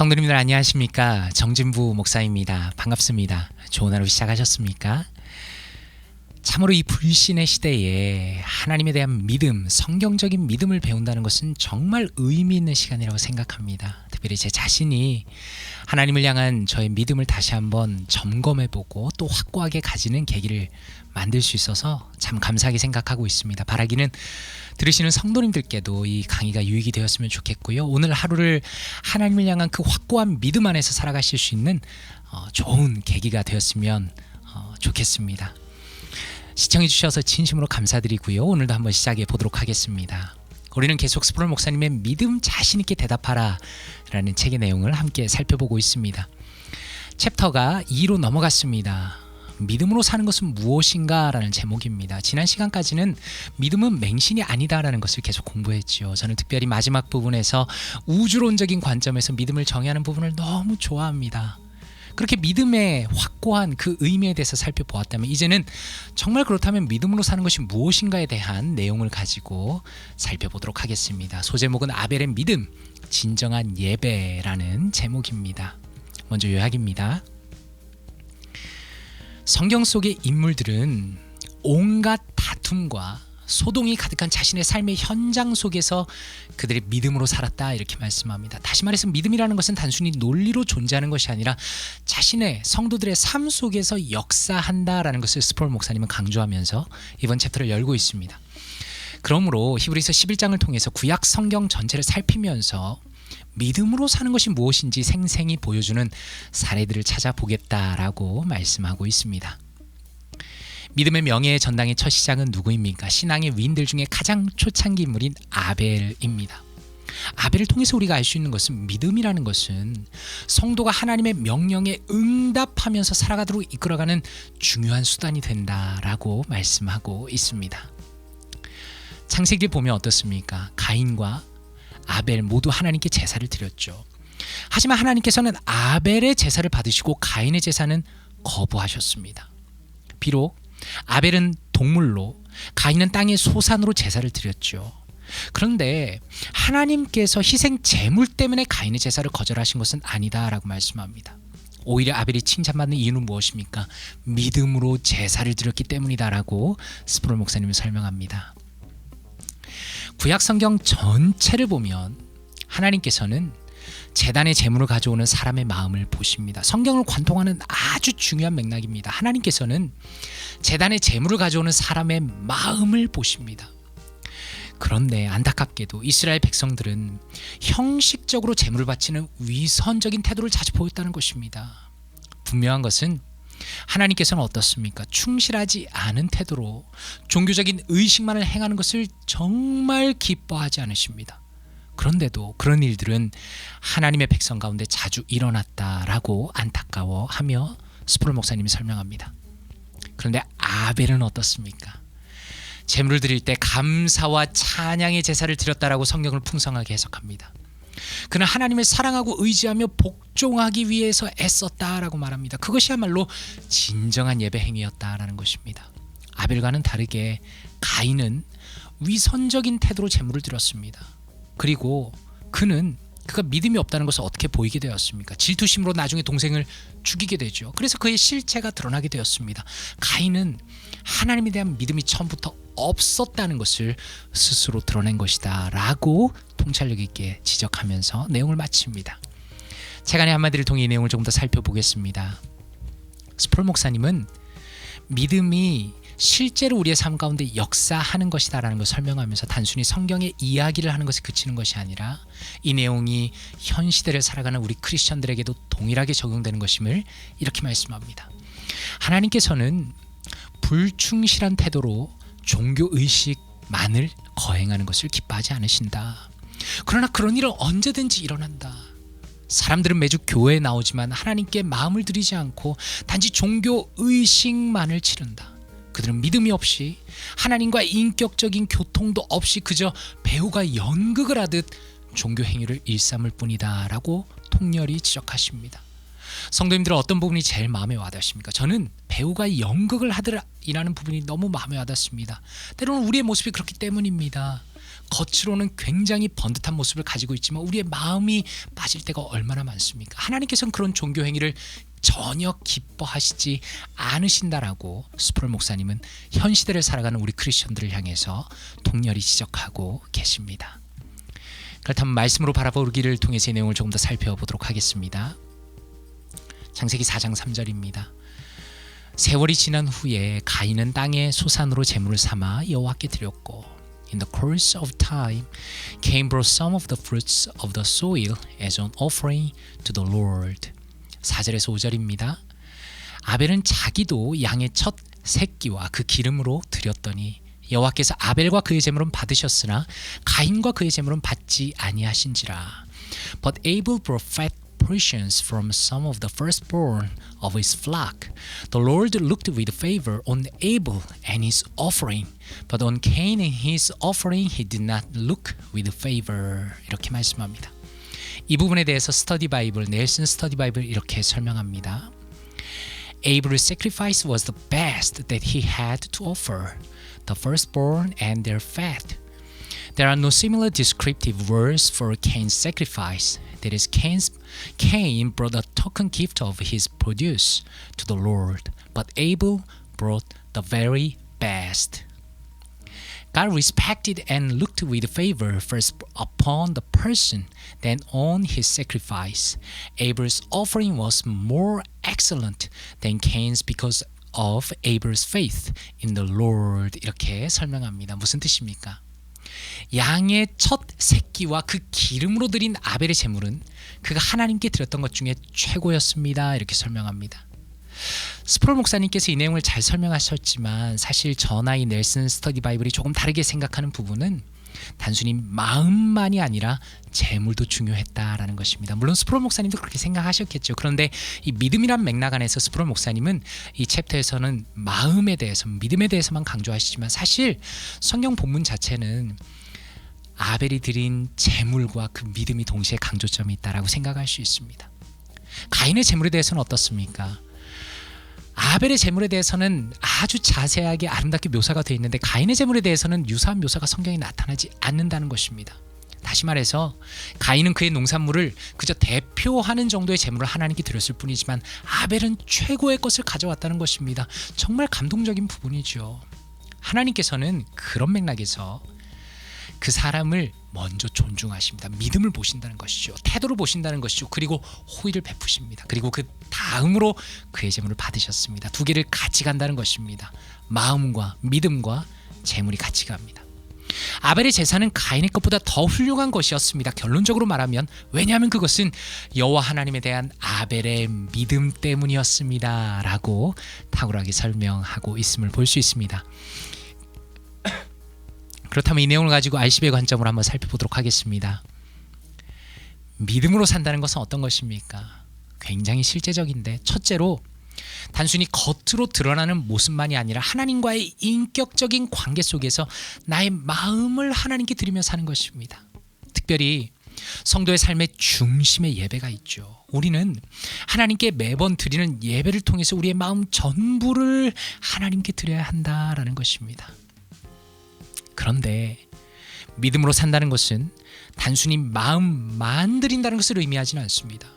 성도님들 안녕하십니까? 정진부 목사입니다. 반갑습니다. 좋은 하루 시작하셨습니까? 참으로 이 불신의 시대에 하나님에 대한 믿음, 성경적인 믿음을 배운다는 것은 정말 의미 있는 시간이라고 생각합니다. 특별히 제 자신이 하나님을 향한 저의 믿음을 다시 한번 점검해보고 또 확고하게 가지는 계기를 만들 수 있어서 참 감사하게 생각하고 있습니다. 바라기는 들으시는 성도님들께도 이 강의가 유익이 되었으면 좋겠고요. 오늘 하루를 하나님을 향한 그 확고한 믿음 안에서 살아가실 수 있는 어, 좋은 계기가 되었으면 어, 좋겠습니다. 시청해 주셔서 진심으로 감사드리고요. 오늘도 한번 시작해 보도록 하겠습니다. 우리는 계속 스프롤 목사님의 믿음 자신 있게 대답하라라는 책의 내용을 함께 살펴보고 있습니다. 챕터가 2로 넘어갔습니다. 믿음으로 사는 것은 무엇인가라는 제목입니다. 지난 시간까지는 믿음은 맹신이 아니다라는 것을 계속 공부했지요. 저는 특별히 마지막 부분에서 우주론적인 관점에서 믿음을 정의하는 부분을 너무 좋아합니다. 그렇게 믿음의 확고한 그 의미에 대해서 살펴보았다면 이제는 정말 그렇다면 믿음으로 사는 것이 무엇인가에 대한 내용을 가지고 살펴보도록 하겠습니다. 소제목은 아벨의 믿음, 진정한 예배라는 제목입니다. 먼저 요약입니다. 성경 속의 인물들은 온갖 다툼과 소동이 가득한 자신의 삶의 현장 속에서 그들의 믿음으로 살았다 이렇게 말씀합니다. 다시 말해서 믿음이라는 것은 단순히 논리로 존재하는 것이 아니라 자신의 성도들의 삶 속에서 역사한다라는 것을 스폴 목사님은 강조하면서 이번 챕터를 열고 있습니다. 그러므로 히브리서 11장을 통해서 구약 성경 전체를 살피면서 믿음으로 사는 것이 무엇인지 생생히 보여주는 사례들을 찾아보겠다라고 말씀하고 있습니다. 믿음의 명예의 전당의 첫 시작은 누구입니까? 신앙의 위인들 중에 가장 초창기 인물인 아벨입니다. 아벨을 통해서 우리가 알 수 있는 것은 믿음이라는 것은 성도가 하나님의 명령에 응답하면서 살아가도록 이끌어가는 중요한 수단이 된다라고 말씀하고 있습니다. 창세기 보면 어떻습니까? 가인과 아벨 모두 하나님께 제사를 드렸죠. 하지만 하나님께서는 아벨의 제사를 받으시고 가인의 제사는 거부하셨습니다. 비록 아벨은 동물로 가인은 땅의 소산으로 제사를 드렸죠. 그런데 하나님께서 희생 제물 때문에 가인의 제사를 거절하신 것은 아니다라고 말씀합니다. 오히려 아벨이 칭찬받는 이유는 무엇입니까? 믿음으로 제사를 드렸기 때문이다라고 스프롤 목사님이 설명합니다. 구약 성경 전체를 보면 하나님께서는 재단의 재물을 가져오는 사람의 마음을 보십니다. 성경을 관통하는 아주 중요한 맥락입니다. 하나님께서는 재단의 재물을 가져오는 사람의 마음을 보십니다. 그런데 안타깝게도 이스라엘 백성들은 형식적으로 재물을 바치는 위선적인 태도를 자주 보였다는 것입니다. 분명한 것은 하나님께서는 어떻습니까? 충실하지 않은 태도로 종교적인 의식만을 행하는 것을 정말 기뻐하지 않으십니다. 그런데도 그런 일들은 하나님의 백성 가운데 자주 일어났다라고 안타까워하며 스프롤 목사님이 설명합니다. 그런데 아벨은 어떻습니까? 제물을 드릴 때 감사와 찬양의 제사를 드렸다라고 성경을 풍성하게 해석합니다. 그는 하나님을 사랑하고 의지하며 복종하기 위해서 애썼다라고 말합니다. 그것이야말로 진정한 예배 행위였다라는 것입니다. 아벨과는 다르게 가인은 위선적인 태도로 제물을 드렸습니다. 그리고 그는 그가 믿음이 없다는 것을 어떻게 보이게 되었습니까? 질투심으로 나중에 동생을 죽이게 되죠. 그래서 그의 실체가 드러나게 되었습니다. 가인은 하나님에 대한 믿음이 처음부터 없었다는 것을 스스로 드러낸 것이다 라고 통찰력 있게 지적하면서 내용을 마칩니다. 책안의 한마디를 통해 이 내용을 조금 더 살펴보겠습니다. 스폴 목사님은 믿음이 실제로 우리의 삶 가운데 역사하는 것이다라는 것을 설명하면서 단순히 성경의 이야기를 하는 것에 그치는 것이 아니라 이 내용이 현 시대를 살아가는 우리 크리스천들에게도 동일하게 적용되는 것임을 이렇게 말씀합니다. 하나님께서는 불충실한 태도로 종교 의식만을 거행하는 것을 기뻐하지 않으신다. 그러나 그런 일은 언제든지 일어난다. 사람들은 매주 교회에 나오지만 하나님께 마음을 들이지 않고 단지 종교 의식만을 치른다. 그들은 믿음이 없이 하나님과 인격적인 교통도 없이 그저 배우가 연극을 하듯 종교 행위를 일삼을 뿐이다라고 통렬히 지적하십니다. 성도님들은 어떤 부분이 제일 마음에 와닿습니까? 저는 배우가 연극을 하더라이라는 부분이 너무 마음에 와닿습니다. 때로는 우리의 모습이 그렇기 때문입니다. 겉으로는 굉장히 번듯한 모습을 가지고 있지만 우리의 마음이 빠질 때가 얼마나 많습니까? 하나님께서는 그런 종교 행위를 전혀 기뻐하시지 않으신다라고 스프롤 목사님은 현 시대를 살아가는 우리 크리스천들을 향해서 통렬히 지적하고 계십니다. 그렇다면 말씀으로 바라보기를 통해서 이 내용을 조금 더 살펴보도록 하겠습니다. 창세기 4장 3절입니다. 세월이 지난 후에 가인은 땅의 소산으로 제물을 삼아 여호와께 드렸고 In the course of time, Cain brought some of the fruits of the soil as an offering to the Lord. 4절에서 5절입니다. 아벨은 자기도 양의 첫 새끼와 그 기름으로 드렸더니 여호와께서 아벨과 그의 제물은 받으셨으나 가인과 그의 제물은 받지 아니하신지라. But Abel brought fat portions from some of the firstborn of his flock. The Lord looked with favor on Abel and his offering, but on Cain and his offering he did not look with favor. 이렇게 말씀합니다. 이 부분에 대해서 스터디 바이블 넬슨 스터디 바이블 이렇게 설명합니다. Abel's sacrifice was the best that he had to offer, the firstborn and their fat. There are no similar descriptive words for Cain's sacrifice. That is, Cain's, Cain brought a token gift of his produce to the Lord, but Abel brought the very best. God respected and looked with favor first upon the person, then on his sacrifice. Abel's offering was more excellent than Cain's because of Abel's faith in the Lord. 이렇게 설명합니다. 무슨 뜻입니까? 양의 첫 새끼와 그 기름으로 드린 아벨의 제물은 그가 하나님께 드렸던 것 중에 최고였습니다. 이렇게 설명합니다. 스프롤 목사님께서 이 내용을 잘 설명하셨지만 사실 저나 이 넬슨 스터디 바이블이 조금 다르게 생각하는 부분은 단순히 마음만이 아니라 재물도 중요했다라는 것입니다. 물론 스프롤 목사님도 그렇게 생각하셨겠죠. 그런데 이 믿음이란 맥락 안에서 스프롤 목사님은 이 챕터에서는 마음에 대해서 믿음에 대해서만 강조하시지만 사실 성경 본문 자체는 아벨이 드린 재물과 그 믿음이 동시에 강조점이 있다라고 생각할 수 있습니다. 가인의 재물에 대해서는 어떻습니까? 아벨의 재물에 대해서는 아주 자세하게 아름답게 묘사가 되어 있는데 가인의 재물에 대해서는 유사한 묘사가 성경에 나타나지 않는다는 것입니다. 다시 말해서 가인은 그의 농산물을 그저 대표하는 정도의 재물을 하나님께 드렸을 뿐이지만 아벨은 최고의 것을 가져왔다는 것입니다. 정말 감동적인 부분이죠. 하나님께서는 그런 맥락에서 그 사람을 먼저 존중하십니다. 믿음을 보신다는 것이죠. 태도를 보신다는 것이죠. 그리고 호의를 베푸십니다. 그리고 그 다음으로 그의 재물을 받으셨습니다. 두 개를 같이 간다는 것입니다. 마음과 믿음과 재물이 같이 갑니다. 아벨의 제사는 가인의 것보다 더 훌륭한 것이었습니다. 결론적으로 말하면 왜냐하면 그것은 여호와 하나님에 대한 아벨의 믿음 때문이었습니다라고 탁월하게 설명하고 있음을 볼 수 있습니다. 그렇다면 이 내용을 가지고 알십의 관점으로 한번 살펴보도록 하겠습니다. 믿음으로 산다는 것은 어떤 것입니까? 굉장히 실제적인데 첫째로 단순히 겉으로 드러나는 모습만이 아니라 하나님과의 인격적인 관계 속에서 나의 마음을 하나님께 드리며 사는 것입니다. 특별히 성도의 삶의 중심에 예배가 있죠. 우리는 하나님께 매번 드리는 예배를 통해서 우리의 마음 전부를 하나님께 드려야 한다라는 것입니다. 그런데 믿음으로 산다는 것은 단순히 마음만 드린다는 것을 의미하지는 않습니다.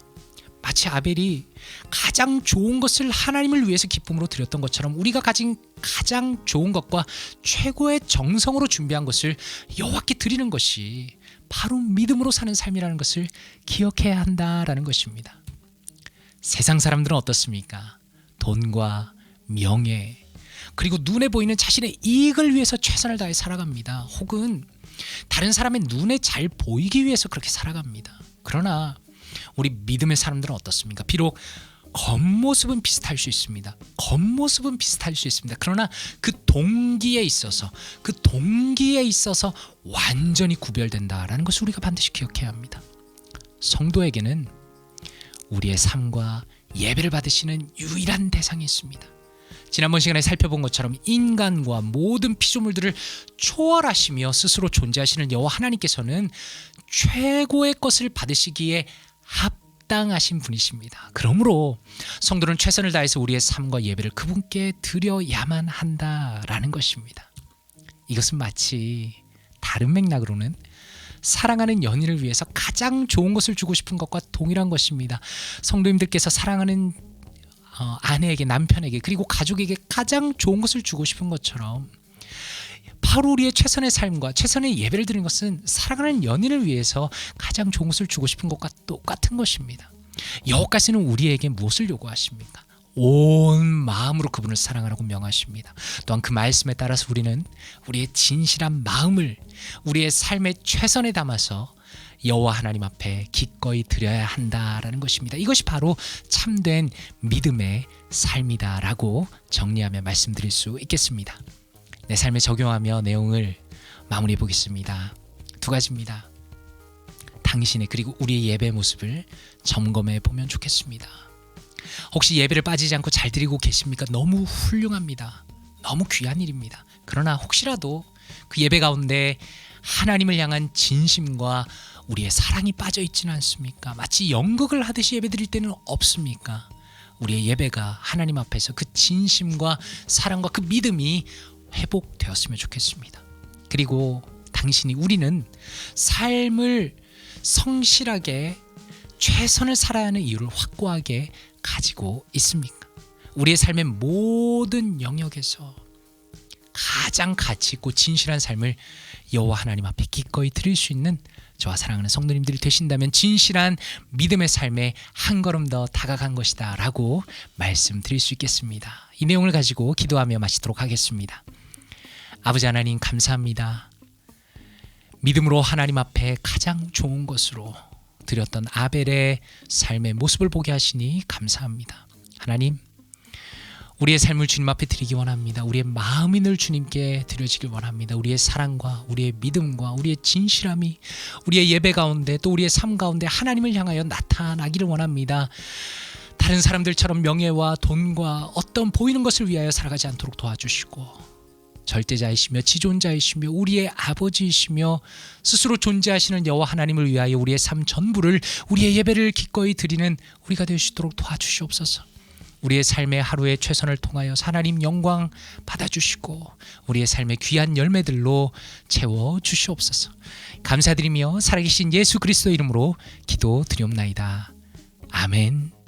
마치 아벨이 가장 좋은 것을 하나님을 위해서 기쁨으로 드렸던 것처럼 우리가 가진 가장 좋은 것과 최고의 정성으로 준비한 것을 여호와께 드리는 것이 바로 믿음으로 사는 삶이라는 것을 기억해야 한다라는 것입니다. 세상 사람들은 어떻습니까? 돈과 명예 그리고 눈에 보이는 자신의 이익을 위해서 최선을 다해 살아갑니다. 혹은 다른 사람의 눈에 잘 보이기 위해서 그렇게 살아갑니다. 그러나 우리 믿음의 사람들은 어떻습니까? 비록 겉모습은 비슷할 수 있습니다. 겉모습은 비슷할 수 있습니다. 그러나 그 동기에 있어서 그 동기에 있어서 완전히 구별된다라는 것을 우리가 반드시 기억해야 합니다. 성도에게는 우리의 삶과 예배를 받으시는 유일한 대상이 있습니다. 지난번 시간에 살펴본 것처럼 인간과 모든 피조물들을 초월하시며 스스로 존재하시는 여호와 하나님께서는 최고의 것을 받으시기에 합당하신 분이십니다. 그러므로 성도는 최선을 다해서 우리의 삶과 예배를 그분께 드려야만 한다라는 것입니다. 이것은 마치 다른 맥락으로는 사랑하는 연인을 위해서 가장 좋은 것을 주고 싶은 것과 동일한 것입니다. 성도님들께서 사랑하는 어, 아내에게 남편에게 그리고 가족에게 가장 좋은 것을 주고 싶은 것처럼 바로 우리의 최선의 삶과 최선의 예배를 드리는 것은 사랑하는 연인을 위해서 가장 좋은 것을 주고 싶은 것과 똑같은 것입니다. 여호와께서는 우리에게 무엇을 요구하십니까? 온 마음으로 그분을 사랑하라고 명하십니다. 또한 그 말씀에 따라서 우리는 우리의 진실한 마음을 우리의 삶의 최선에 담아서 여호와 하나님 앞에 기꺼이 드려야 한다라는 것입니다. 이것이 바로 참된 믿음의 삶이다라고 정리하며 말씀드릴 수 있겠습니다. 내 삶에 적용하며 내용을 마무리해 보겠습니다. 두 가지입니다. 당신의 그리고 우리의 예배 모습을 점검해 보면 좋겠습니다. 혹시 예배를 빠지지 않고 잘 드리고 계십니까? 너무 훌륭합니다. 너무 귀한 일입니다. 그러나 혹시라도 그 예배 가운데 하나님을 향한 진심과 우리의 사랑이 빠져 있지는 않습니까? 마치 연극을 하듯이 예배 드릴 때는 없습니까? 우리의 예배가 하나님 앞에서 그 진심과 사랑과 그 믿음이 회복되었으면 좋겠습니다. 그리고 당신이 우리는 삶을 성실하게 최선을 살아야 하는 이유를 확고하게 가지고 있습니까? 우리의 삶의 모든 영역에서 가장 가치 있고 진실한 삶을 여호와 하나님 앞에 기꺼이 드릴 수 있는 저와 사랑하는 성도님들이 되신다면 진실한 믿음의 삶에 한 걸음 더 다가간 것이다라고 말씀드릴 수 있겠습니다. 이 내용을 가지고 기도하며 마치도록 하겠습니다. 아버지 하나님 감사합니다. 믿음으로 하나님 앞에 가장 좋은 것으로 드렸던 아벨의 삶의 모습을 보게 하시니 감사합니다. 하나님, 우리의 삶을 주님 앞에 드리기 원합니다. 우리의 마음이 늘 주님께 드려지길 원합니다. 우리의 사랑과 우리의 믿음과 우리의 진실함이 우리의 예배 가운데 또 우리의 삶 가운데 하나님을 향하여 나타나기를 원합니다. 다른 사람들처럼 명예와 돈과 어떤 보이는 것을 위하여 살아가지 않도록 도와주시고 절대자이시며 지존자이시며 우리의 아버지이시며 스스로 존재하시는 여호와 하나님을 위하여 우리의 삶 전부를 우리의 예배를 기꺼이 드리는 우리가 될 수 있도록 도와주시옵소서. 우리의 삶의 하루의 최선을 통하여 하나님 영광 받아주시고 우리의 삶의 귀한 열매들로 채워 주시옵소서. 감사드리며 살아계신 예수 그리스도 이름으로 기도 드리옵나이다. 아멘.